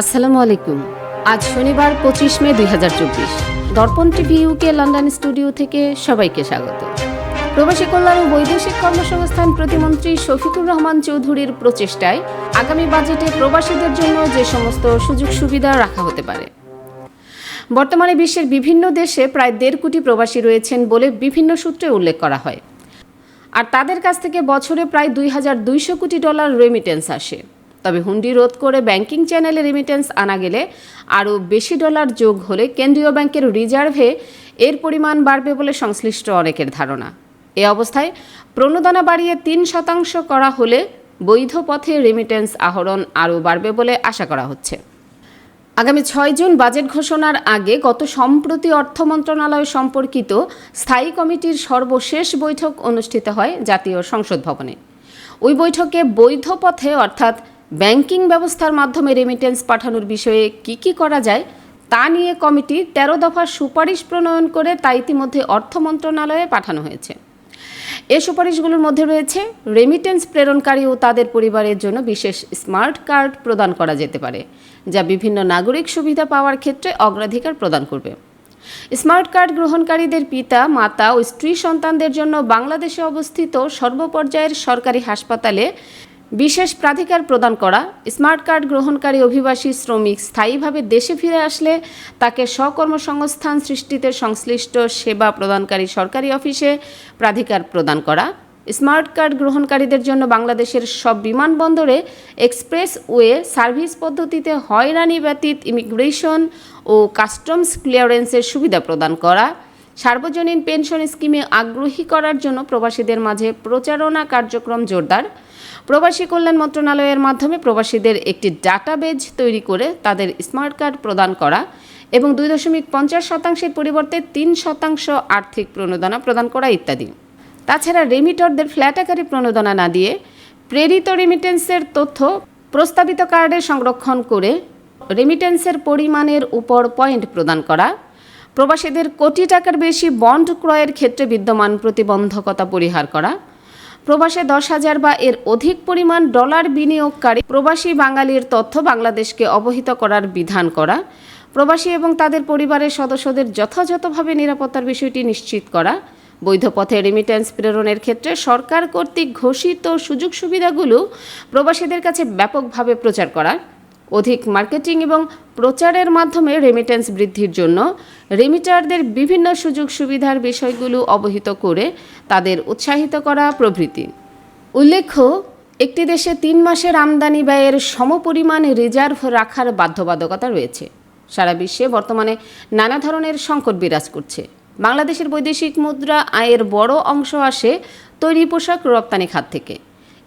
আসসালামু আলাইকুম। আজ শনিবার পঁচিশ মে দুই হাজার চব্বিশ। দর্পণ টিভি ইউকে লন্ডন স্টুডিও থেকে সবাইকে স্বাগত। প্রবাসী কল্যাণ ও বৈদেশিক কর্মসংস্থান প্রতিমন্ত্রী শফিকুর রহমান চৌধুরীর প্রচেষ্টায় আগামী বাজেটে প্রবাসীদের জন্য যে সমস্ত সুযোগ সুবিধা রাখা হতে পারে। বর্তমানে বিশ্বের বিভিন্ন দেশে প্রায় দেড় কোটি প্রবাসী রয়েছেন বলে বিভিন্ন সূত্রে উল্লেখ করা হয়। আর তাদের কাছ থেকে বছরে প্রায় দুই হাজার দুইশো কোটি ডলার রেমিটেন্স আসে। তবে হুন্ডি রোধ করে ব্যাংকিং চ্যানেলে রেমিটেন্স আনা গেলে আরও বেশি ডলার যোগ হলে কেন্দ্রীয় ব্যাংকের রিজার্ভে এর পরিমাণ বাড়বে বলে সংশ্লিষ্ট অনেকের ধারণা। এ অবস্থায় প্রণোদনা বাড়িয়ে তিন শতাংশ করা হলে বৈধ পথে রেমিটেন্স আহরণ আরও বাড়বে বলে আশা করা হচ্ছে। আগামী ছয় জুন বাজেট ঘোষণার আগে গত সম্প্রতি অর্থ মন্ত্রণালয় সম্পর্কিত স্থায়ী কমিটির সর্বশেষ বৈঠক অনুষ্ঠিত হয় জাতীয় সংসদ ভবনে। ওই বৈঠকে বৈধ পথে অর্থাৎ ব্যাংকিং ব্যবস্থার মাধ্যমে রেমিটেন্স পাঠানোর বিষয়ে কি কি করা যায়, তা নিয়ে কমিটি তেরো দফা সুপারিশ প্রণয়ন করে তা ইতিমধ্যে অর্থ মন্ত্রণালয়ে পাঠানো হয়েছে। এ সুপারিশগুলোর মধ্যে রয়েছে রেমিটেন্স প্রেরণকারী ও তাদের পরিবারের জন্য বিশেষ স্মার্ট কার্ড প্রদান করা যেতে পারে, যা বিভিন্ন নাগরিক সুবিধা পাওয়ার ক্ষেত্রে অগ্রাধিকার প্রদান করবে। স্মার্ট কার্ড গ্রহণকারীদের পিতা, মাতা ও স্ত্রী সন্তানদের জন্য বাংলাদেশে অবস্থিত সর্বপর্যায়ের সরকারি হাসপাতালে বিশেষ প্রাধিকার প্রদান করা, স্মার্ট কার্ড গ্রহণকারী অভিবাসী শ্রমিক স্থায়ীভাবে দেশে ফিরে আসলে তাকে স্বকর্মসংস্থান সৃষ্টিতে সংশ্লিষ্ট সেবা প্রদানকারী সরকারি অফিসে প্রাধিকার প্রদান করা, স্মার্ট কার্ড গ্রহণকারীদের জন্য বাংলাদেশের সব বিমানবন্দরে এক্সপ্রেস ওয়ে সার্ভিস পদ্ধতিতে হয়রানি ব্যতীত ইমিগ্রেশন ও কাস্টমস ক্লিয়ারেন্সের সুবিধা প্রদান করা সার্বজনীন পেনশন স্কিমে আগ্রহী করার জন্য প্রবাসীদের মাঝে প্রচারণা কার্যক্রম জোরদার। প্রবাসী কল্যাণ মন্ত্রণালয়ের মাধ্যমে প্রবাসীদের একটি ডাটাবেজ তৈরি করে তাদের স্মার্ট কার্ড প্রদান করা এবং দুই দশমিক পঞ্চাশ শতাংশের পরিবর্তে তিন শতাংশ আর্থিক প্রণোদনা প্রদান করা ইত্যাদি। তাছাড়া রেমিটরদের ফ্ল্যাট আকারে প্রণোদনা না দিয়ে প্রেরিত রেমিটেন্সের তথ্য প্রস্তাবিত কার্ডে সংরক্ষণ করে রেমিটেন্সের পরিমাণের উপর পয়েন্ট প্রদান করা। প্রবাসীদের কোটি টাকার বেশি বন্ড ক্রয়ের ক্ষেত্রে বিদ্যমান প্রতিবন্ধকতা পরিহার করা। প্রবাসে দশ হাজার বা এর অধিক পরিমাণ ডলার বিনিয়োগকারী প্রবাসী বাঙালির তথ্য বাংলাদেশকে অবহিত করার বিধান করা। প্রবাসী এবং তাদের পরিবারের সদস্যদের যথাযথভাবে নিরাপত্তার বিষয়টি নিশ্চিত করা। বৈধ পথে রেমিটেন্স প্রেরণের ক্ষেত্রে সরকার কর্তৃক ঘোষিত সুযোগ সুবিধাগুলো প্রবাসীদের কাছে ব্যাপকভাবে প্রচার করা। অধিক মার্কেটিং এবং প্রচারের মাধ্যমে রেমিটেন্স বৃদ্ধির জন্য রেমিটারদের বিভিন্ন সুযোগ সুবিধার বিষয়গুলো অবহিত করে তাদের উৎসাহিত করা প্রভৃতি। উল্লেখ্য, একটি দেশে তিন মাসের আমদানি ব্যয়ের সমপরিমাণ রিজার্ভ রাখার বাধ্যবাধকতা রয়েছে। সারা বিশ্বে বর্তমানে নানা ধরনের সংকট বিরাজ করছে। বাংলাদেশের বৈদেশিক মুদ্রা আয়ের বড় অংশ আসে তৈরি পোশাক রপ্তানি খাত থেকে।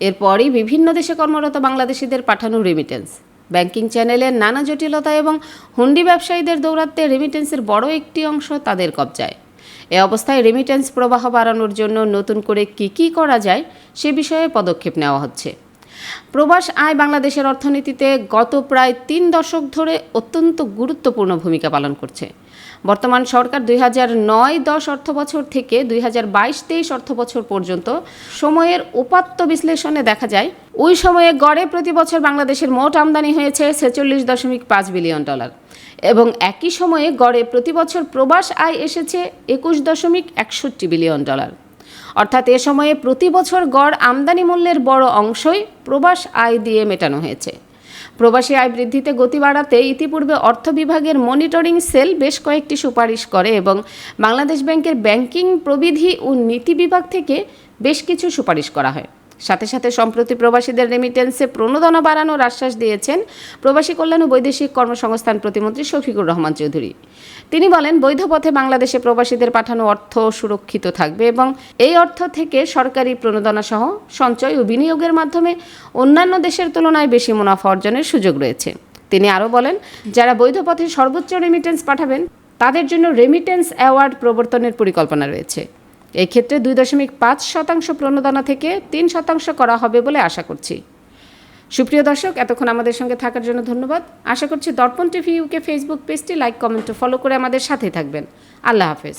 এরপরই বিভিন্ন দেশে কর্মরত বাংলাদেশিদের পাঠানো রেমিটেন্স ব্যাংকিং চ্যানেলের নানা জটিলতা এবং হুন্ডি ব্যবসায়ীদের দৌরাত্মে রেমিটেন্সের বড় একটি অংশ তাদের কবজায়। এ অবস্থায় রেমিটেন্স প্রবাহ বাড়ানোর জন্য নতুন করে কি কি করা যায় সে বিষয়ে পদক্ষেপ নেওয়া হচ্ছে। প্রবাস আয় বাংলাদেশের অর্থনীতিতে গত প্রায় তিন দশক ধরে অত্যন্ত গুরুত্বপূর্ণ ভূমিকা পালন করছে। বর্তমান সরকার দুই হাজার নয় দশ অর্থবছর থেকে দুই হাজার বাইশ তেইশ অর্থবছর পর্যন্ত সময়ের উপাত্ত বিশ্লেষণে দেখা যায়, ওই সময়ে গড়ে প্রতি বছর বাংলাদেশের মোট আমদানি হয়েছে ছেচল্লিশ দশমিক পাঁচ বিলিয়ন ডলার এবং একই সময়ে গড়ে প্রতি বছর প্রবাস আয় এসেছে একুশ দশমিক একষট্টি বিলিয়ন ডলার। অর্থাৎ এ সময়ে প্রতি বছর গড় আমদানি মূল্যের বড় অংশই প্রবাস আয় দিয়ে মেটানো হয়েছে। প্রবাসী আয় বৃদ্ধিতে গতি বাড়াতে ইতিপূর্বে অর্থ বিভাগের মনিটরিং সেল বেশ কয়েকটি সুপারিশ করে এবং বাংলাদেশ ব্যাংকের ব্যাংকিং প্রবিধি ও নীতি বিভাগ থেকে বেশ কিছু সুপারিশ করা হয়। সাথে সাথে সম্প্রতি প্রবাসীদের রেমিটেন্সে প্রণোদনা বাড়ানোর আশ্বাস দিয়েছেন প্রবাসী কল্যাণ ও বৈদেশিক কর্মসংস্থান প্রতিমন্ত্রী শফিকুর রহমান চৌধুরী। তিনি বলেন, বৈধ পথে বাংলাদেশে প্রবাসীদের পাঠানো অর্থ সুরক্ষিত থাকবে এবং এই অর্থ থেকে সরকারি প্রণোদনা সহ সঞ্চয় ও বিনিয়োগের মাধ্যমে অন্যান্য দেশের তুলনায় বেশি মুনাফা অর্জনের সুযোগ রয়েছে। তিনি আরও বলেন, যারা বৈধ পথে সর্বোচ্চ রেমিটেন্স পাঠাবেন, তাদের জন্য রেমিটেন্স অ্যাওয়ার্ড প্রবর্তনের পরিকল্পনা রয়েছে। এই ক্ষেত্রে দুই দশমিক পাঁচ শতাংশ প্রণোদনা থেকে তিন শতাংশ করা হবে বলে আশা করছি। সুপ্রিয় দর্শক, এতক্ষণ আমাদের সঙ্গে থাকার জন্য ধন্যবাদ। আশা করছি দর্পণ টিভি ইউকে ফেসবুক পেজটি লাইক কমেন্ট ফলো করে আমাদের সাথে থাকবেন। আল্লাহ হাফেজ।